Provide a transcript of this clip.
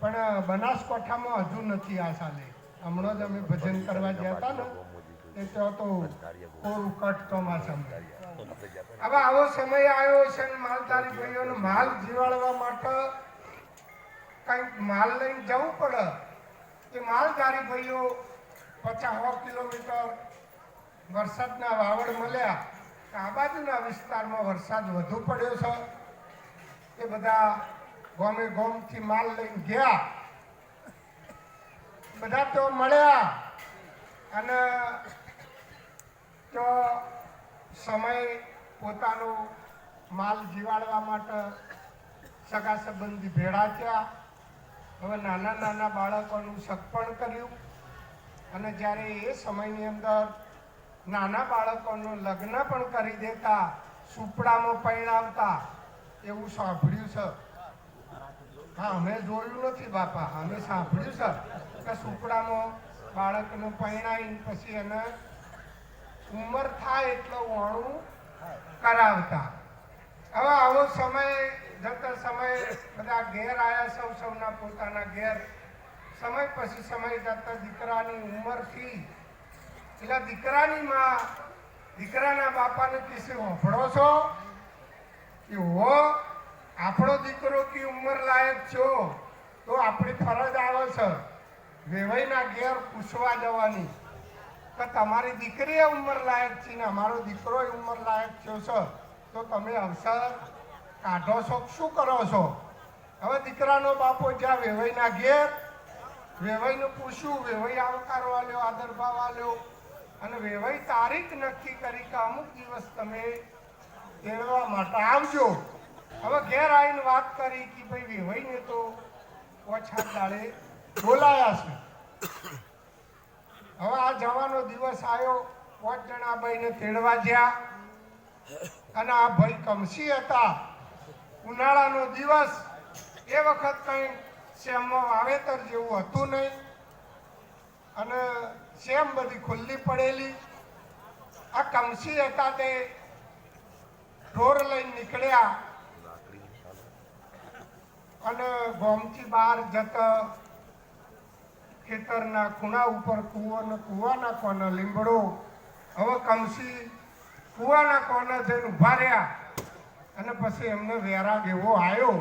પણ બનાસકાંઠામાં હજુ નથી આ સાલે. હમણાં જ અમે ભજન કરવા ગયા હતા ને એ તો કોરું કટ ચોમાસામાં હવે આવો સમય આવ્યો છે ને માલધારી ભાઈઓને માલ જીવાડવા માટે કંઈક માલ લઈને જવું પડે. એ માલધારી ભાઈઓ પચાસ કિલોમીટર વરસાદના વાવડ મળ્યા. કે આ બાજુના વિસ્તારમાં વરસાદ વધુ પડ્યો છે. એ બધા ગોમે ગોમથી માલ લઈને ગયા. બધા તો મળ્યા. અને તો સમય પોતાનો માલ જીવાડવા માટે સગા સંબંધી ભેળા થયા. હવે નાના નાના બાળકોનું સગપણ કર્યું. અને જ્યારે એ સમયની અંદર નાના બાળકોનું લગ્ન પણ કરી દેતા, સુપડામાં પરિણાવતા, એવું સાંભળ્યું છે. હા, અમે જોયું નથી બાપા. અમે સાંભળ્યું છે. કે સુપડામાં બાળકને પરણાવીને પછી એને ઉંમર થાય એટલો વાણું કરાવતા. હવે આવો સમય, જતા સમય, બધા ઘેર આવ્યા સૌ, સૌના પોતાના ઘેર. સમય પછી સમય જતા દીકરાની ઉંમરથી, એટલે દીકરાની માં, દીકરાના બાપાને કિસ્સે હોભળો છો? કે હો આપણો દીકરો કી ઉંમર લાયક છો, તો આપણી ફરજ આવે છે વેવાઈના ઘેર પૂછવા જવાની કે તમારી દીકરી ઉંમર લાયક છે ને અમારો દીકરો ઉંમર લાયક થયો છે, તો તમે અવસર કાઢો છો શું કરો છો? હવે દીકરાનો બાપો જ્યાં વેવાઈના ઘેર, વેવાઈનું પૂછ્યું, વેવાઈ આવકારવા લ્યો, આદર ભાવ અને વેવાઈ તારીખ નક્કી કરી કે અમુક દિવસ તમે તેડવા માટે આવજો. હવે ઘેર આવીને વાત કરી કે ભાઈ વેવાઈને તો ઓછા દાડે બોલાયા છે. હવે આ જવાનો દિવસ આવ્યો, પાંચ જણા ભાઈને તેડવા ગયા અને આ ભાઈ કમસી હતા. ઉનાળાનો દિવસ, એ વખત કંઈ શેમમાં વાવેતર જેવું હતું નહીં. અને શેમ બધી ખુલ્લી પડેલી. આ કમસી હતા તે ઢોર લઈને નીકળ્યા. અને ગોમથી બહાર જતા ખેતરના ખૂણા ઉપર કૂવાનો કૂવાના કોને લીમડો હવે કમસી કૂવાના કોને જઈને ઊભા રહ્યા. અને પછી એમને વેરાગ એવો આવ્યો